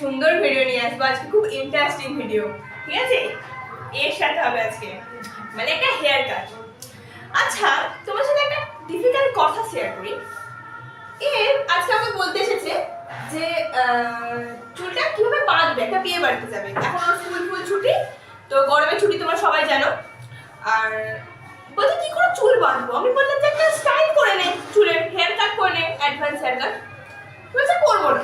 সুন্দর ভিডিও নিয়ে আসব। আজকে খুব ইন্টারেস্টিং ভিডিও ঠিক আছে? এর সাথে হবে আজকে মানে একটা হেয়ার কাট আচ্ছা তোমার সাথে একটা ডিফিকাল্ট কথা শেয়ার করি। এর আজকে আমাকে বলতে এসেছে যে চুলটা কীভাবে বাঁধবে? একটা বিয়ে বাড়িতে যাবে। এখন ওর স্কুল ফুল ছুটি, তো গরমের ছুটি তোমরা সবাই জানো। আর বলছে, কি করে চুল বাঁধবো? আমি বললাম যে, একটা স্টাইল করে নে চুলের হেয়ার কাট করে নে অ্যাডভান্স হেয়ার কাট বলছে, করব না।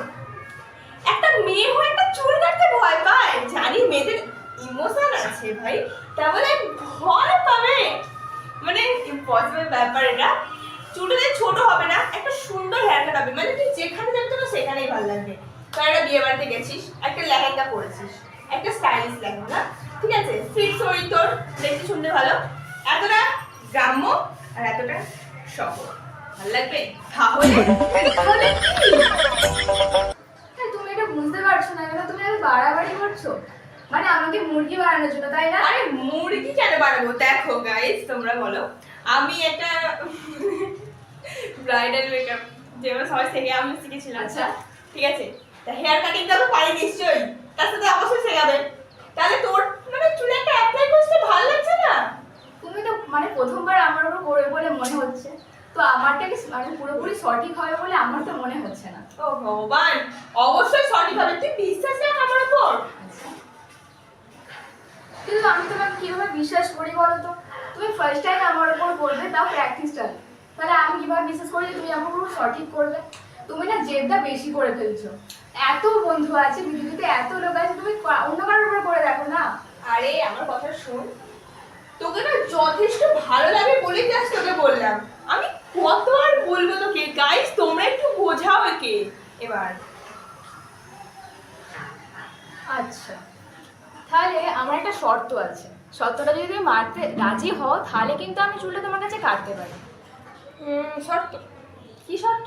মেয়ে হয়ে একটা চুল কাটতে ভয় পায়। জানি মেয়েদের ইমোশন আছে ভাই তা বলে ভয় পাবে। মানে ইম্পসিবল ব্যাপার এটা। চুলটা ছোট হবে না, একটা সুন্দর হেয়ার কাট হবে। মানে তুই যেখানে যাবি তোর সেখানেই ভালো লাগবে। কারণ একটা বিয়ে বাড়িতে গেছিস, একটা লেহেঙ্গা পরেছিস, একটা স্টাইলিশ লেহেঙ্গা ঠিক আছে? ফিট শরীর তোর, দেখতে শুনতে ভালো। এতটা গ্রাম্য আর এতটা শহর ভালো লাগবে? তাহলে তাহলে বুঝতে পারছ না কেন তুমি এত বাড়াবাড়ি করছ। মানে আমাকে মুরগি বানানোর জন্য তাই না? আরে মুরগি কেন বানাবো দেখো গাইস তোমরা বলো। আমি একটা ব্রাইডাল মেকআপ যেমন সবাই থেকে আমি শিখেছিলাম। আচ্ছা। ঠিক আছে? তা হেয়ার কাটিং তো পারি নিশ্চয়ই। তার সাথে অবশ্যই শেখাবে। তাহলে তোর মানে চুলে একটা অ্যাপ্লাই করতে ভালো লাগছে না? তুমি তো মানে প্রথমবার আমার উপর করে বলে মনে হচ্ছে। তো আমারটা কি মানে পুরোপুরি সঠিক হবে বলে আমার তো মনে হচ্ছে না। ও ভগবান অবশ্যই সঠিক হবে। তুই বিশ্বাস রাখ আমার উপর? আচ্ছা। কিন্তু আমি তোমাকে কীভাবে বিশ্বাস করি বলো তো? তুমি ফার্স্ট টাইম আমার উপর করবে তাও প্র্যাকটিসটা তাহলে আমি কীভাবে বিশ্বাস করি তুমি আমার সঠিক করবে? তুমি না জেদটা বেশি করে ফেলছো। এত বন্ধু আছে পৃথিবীতে এত লোক আছে তুমি অন্য কারোর উপর করে দেখো না। আরে আমার কথা শোন। তোকে না যথেষ্ট ভালো লাগে বলে জাস্ট তোকে বললাম। আমি কত আর বলব তোকে গাইস তোমরা একটু বোঝাও একে এবার। আচ্ছা। তাহলে আমার একটা শর্ত আছে। শর্তটা যদি তুমি মারতে রাজি হও তাহলে কিন্তু আমি চুলটা তোমার কাছে কাটতে পারি। হুম শর্ত। কি শর্ত?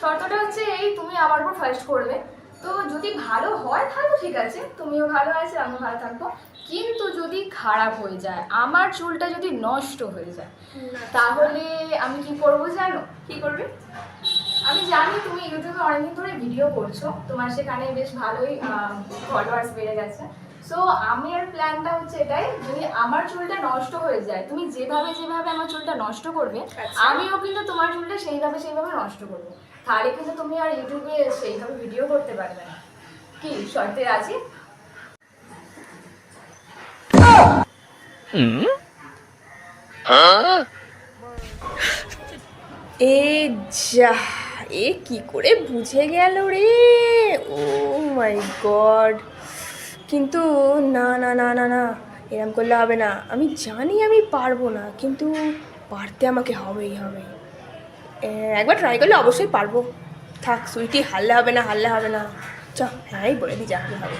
শর্তটা হচ্ছে এই তুমি আমার উপর ফার্স্ট করবে। তো যদি ভালো হয় তাহলে ঠিক আছে। তুমিও ভালো আছে আমিও ভালো থাকব। কিন্তু যদি খারাপ হয়ে যায় আমার চুলটা যদি নষ্ট হয়ে যায় তাহলে আমি কি করব জানো? কি করবে? আমি জানি তুমি ইউটিউবে অনেকদিন ধরে ভিডিও করছ তোমার সেখানে বেশ ভালোই ফলোয়ার্স বেড়ে গেছে। সো আমার প্ল্যানটা হচ্ছে এটাই যদি আমার চুলটা নষ্ট হয়ে যায় তুমি যেভাবে যেভাবে আমার চুলটা নষ্ট করবে আচ্ছা। আমিও কিন্তু তোমার চুলটা সেইভাবে সেইভাবে নষ্ট করব। তাহলে কিন্তু তুমি আর ইউটিউবে সেইভাবে ভিডিও করতে পারবে না। কি শর্তে রাজি? এ যা। এ কি করে বুঝে গেল রে? Oh my god. কিন্তু না না না না না, এরম করলে হবে না। আমি জানি আমি পারব না, কিন্তু পারতে আমাকে হবেই হবে। একবার ট্রাই করলে অবশ্যই পারব। থাক, সুইটি হারলে হবে না, হারলে হবে না। চ হ্যাঁ বলে দিই যাকে হবে।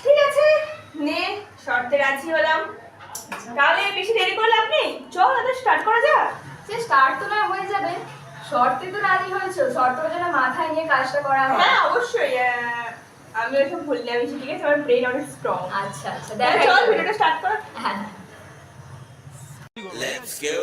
ঠিক আছে, নে, শর্তে রাজি হলাম। তাহলে বেশি দেরি করে লাভ নেই চল স্টার্ট করা যাক। সে স্টার্ট তো নয় হয়ে যাবে শর্তে তো রাজি হয়েছো শর্তটা যেন মাথায় নিয়ে কাজটা করা হয়। হ্যাঁ অবশ্যই আহ, আমি ওসব ভুললে আমি ঠিক আছে? আমার ব্রেন অনেক স্ট্রং আচ্ছা আচ্ছা চল দেখা ভিডিওটা স্টার্ট কর। হ্যাঁ হ্যাঁ। Let's go.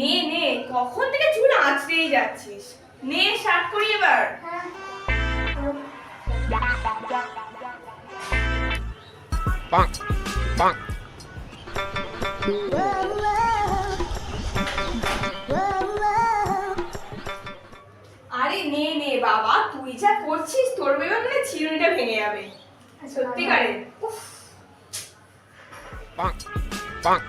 নে নে কখন থেকে চুল আঁচড়েই যাচ্ছিস নে স্টার্ট করি এবার Bonk. Bonk. আরে নে নে বাবা তুই যা করছিস তোর বেবা মানে চিরুনিটা ভেঙে যাবে সত্যিকারে উফ Bonk.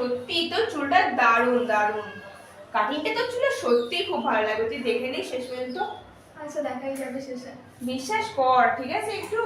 সত্যি তো চুলটা দারুণ দারুণ। কাটিংটা তো চুলটা সত্যি খুব ভালো লাগে। তুই দেখে নিস শেষ পর্যন্ত। আচ্ছা দেখাই যাবে শেষে। বিশ্বাস কর ঠিক আছে একটু।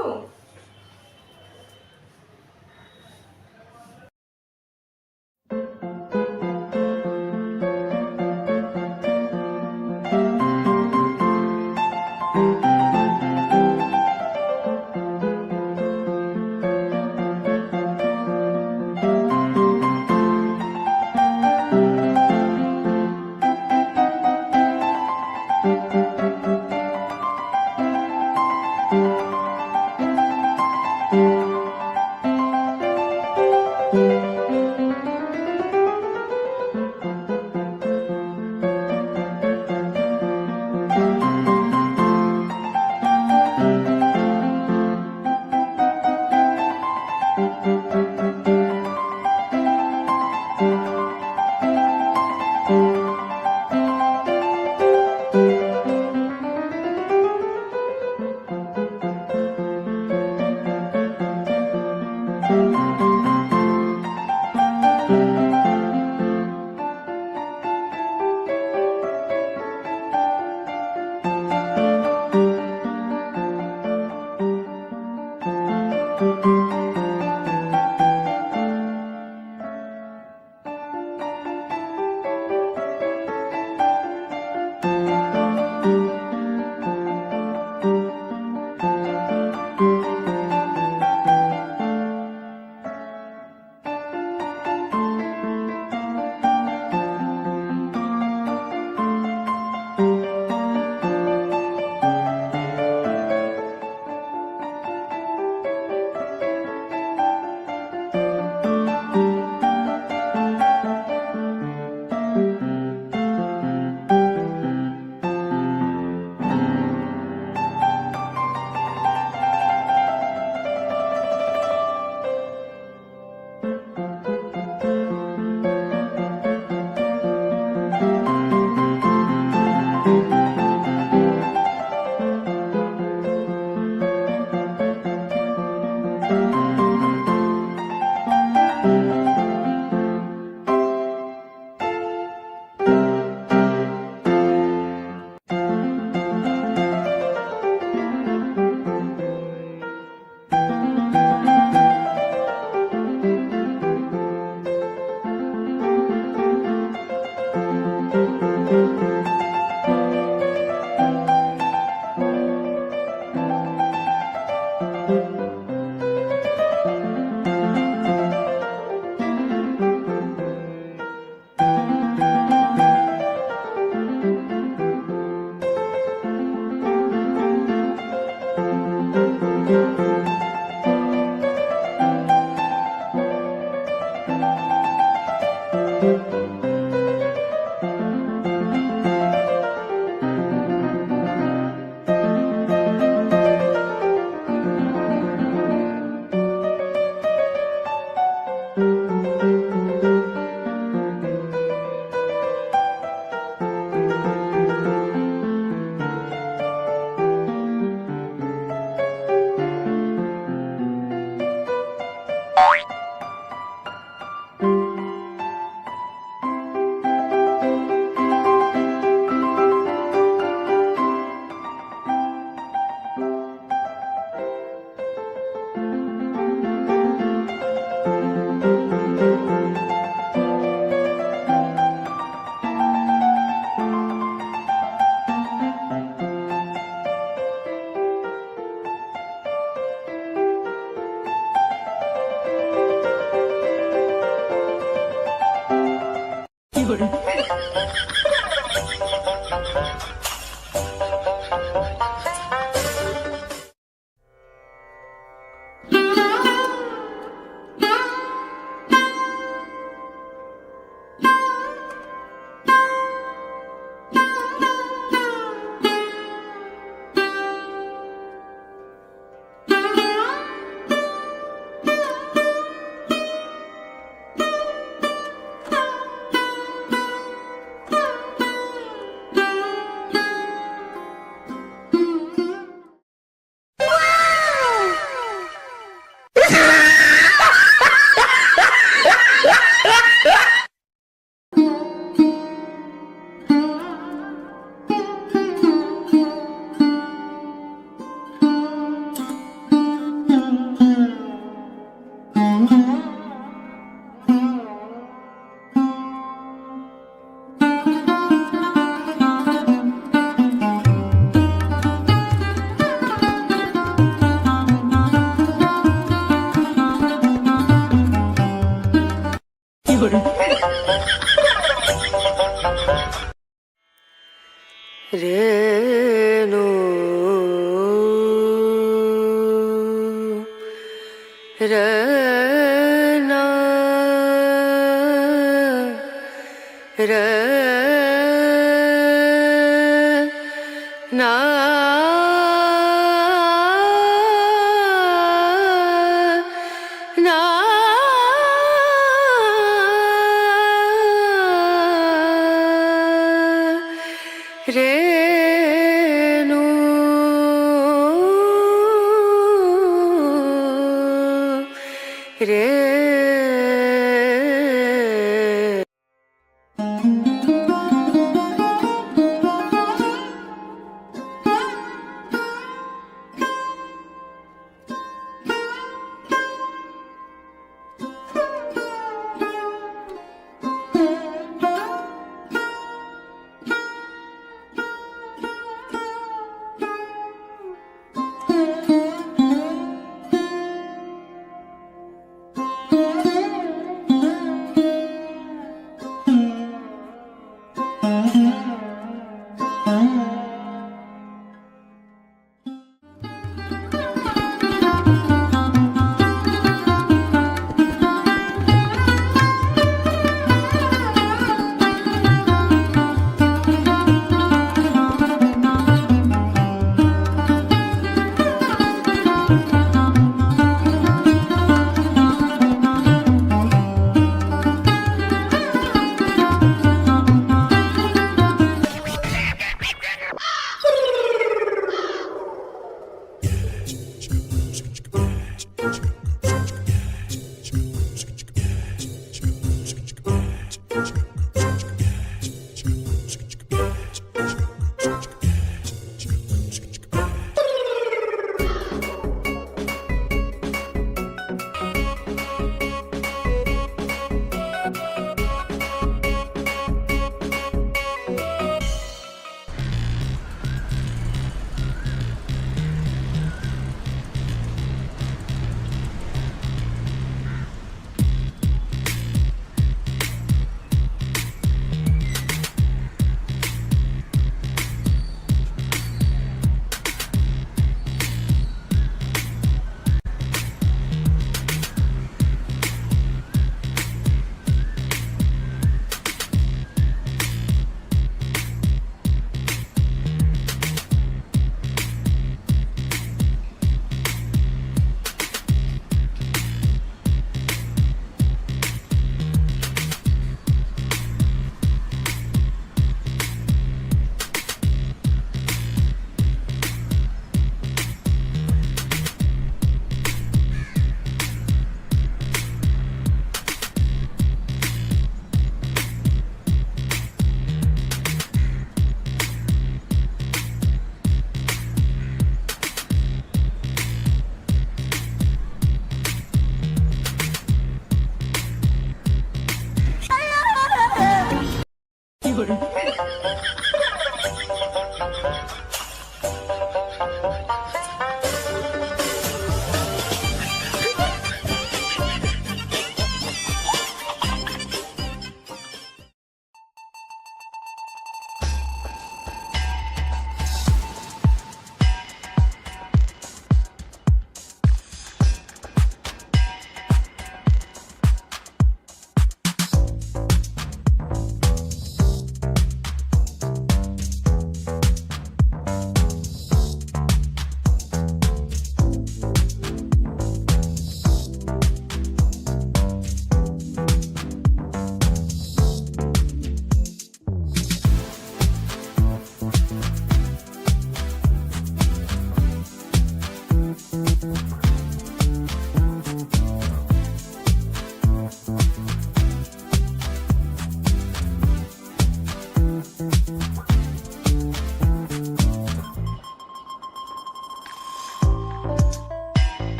তো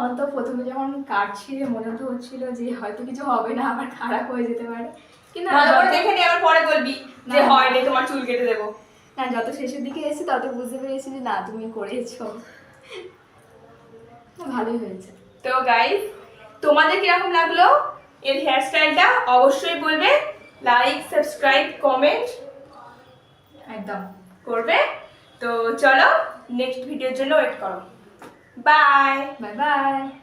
আমার তো প্রথমে যখন কাটছিলে মনে তো হচ্ছিল যে হয়তো কিছু হবে না আবার খারাপ হয়ে যেতে পারে। কিন্তু ভালো করে দেখে নিয়ে আবার পরে বলবি যে না। হয় নি তোমার চুল কেটে দেবো। না যত শেষের দিকে এসেছি তত বুঝতে পেরেছি যে না তুমি করেছ। ভালোই হয়েছে। তো গাইস তোমাদের কীরকম লাগল এর হেয়ারস্টাইলটা অবশ্যই বলবে লাইক সাবস্ক্রাইব কমেন্ট একদম। করবে। তো চলো নেক্সট ভিডিওর জন্য ওয়েট করো। Bye. Bye bye.